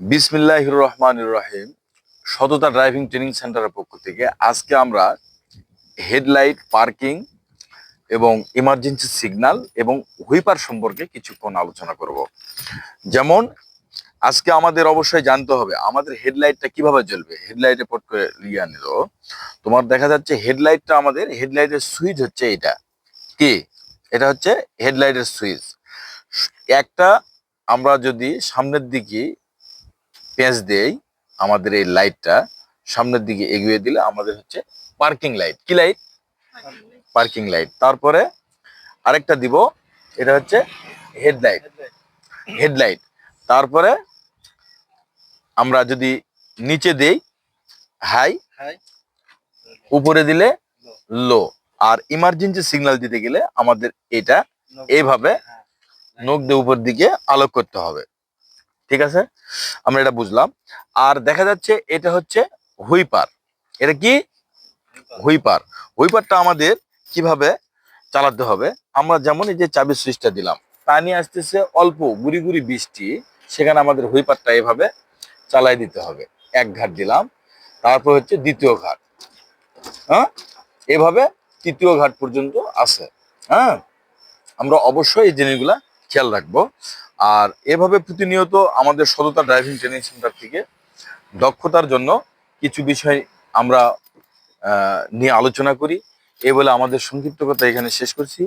বিসমিল্লাহ রহমান রহিম, সততা driving training সেন্টারের পক্ষ থেকে আজকে আমরা হেডলাইট, পার্কিং এবং ইমার্জেন্সি সিগন্যাল এবং হুইপার সম্পর্কে কিছুক্ষণ আলোচনা করব। যেমন, আজকে আমাদের অবশ্যই জানতে হবে আমাদের হেডলাইটটা কীভাবে জ্বলবে। হেডলাইটে পট করে লিয়ে নিল। তোমার দেখা যাচ্ছে হেডলাইটটা আমাদের, হেডলাইটের সুইচ হচ্ছে এটা কি? এটা হচ্ছে হেডলাইটের সুইচ। একটা আমরা যদি সামনের দিকে পেঁচ দেই আমাদের এই লাইটটা সামনের দিকে এগিয়ে দিলে আমাদের হচ্ছে পার্কিং লাইট। কি লাইট? Parking light. তারপরে আরেকটা দিব এটা হচ্ছে হেডলাইট। হেডলাইট। তারপরে আমরা যদি নিচে দেই হাই উপরে দিলে লো। আর ইমার্জেন্সি সিগন্যাল দিতে গেলে আমাদের এটা এইভাবে নখ দিয়ে উপর দিকে আলোক করতে হবে। ঠিক আছে? আমরা এটা বুঝলাম। আর দেখা যাচ্ছে এটা হচ্ছে হুইপার। এটা কি? হুইপার। হুইপারটা আমাদের কীভাবে চালাতে হবে? আমরা যেমন এই যে চাবির সুইচটা দিলাম পানি আসতেছে অল্প গুড়ি গুড়ি বৃষ্টি, সেখানে আমাদের হুইপারটা এভাবে চালাই দিতে হবে। এক ঘাট দিলাম, তারপর হচ্ছে দ্বিতীয় ঘাট। হ্যাঁ? এভাবে তৃতীয় ঘাট পর্যন্ত আছে। হ্যাঁ? আমরা অবশ্যই এই জিনিসগুলা খেয়াল রাখব। আর এভাবে প্রতিনিয়ত আমাদের সততা ড্রাইভিং ট্রেনিং সেন্টার থেকে দক্ষতার জন্য কিছু বিষয় আমরা নিয়ে আলোচনা করি। এ বলে আমাদের সংক্ষিপ্ত কথা এখানে শেষ করছি।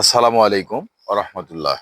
আসসালামু আলাইকুম রহমতুল্লাহ।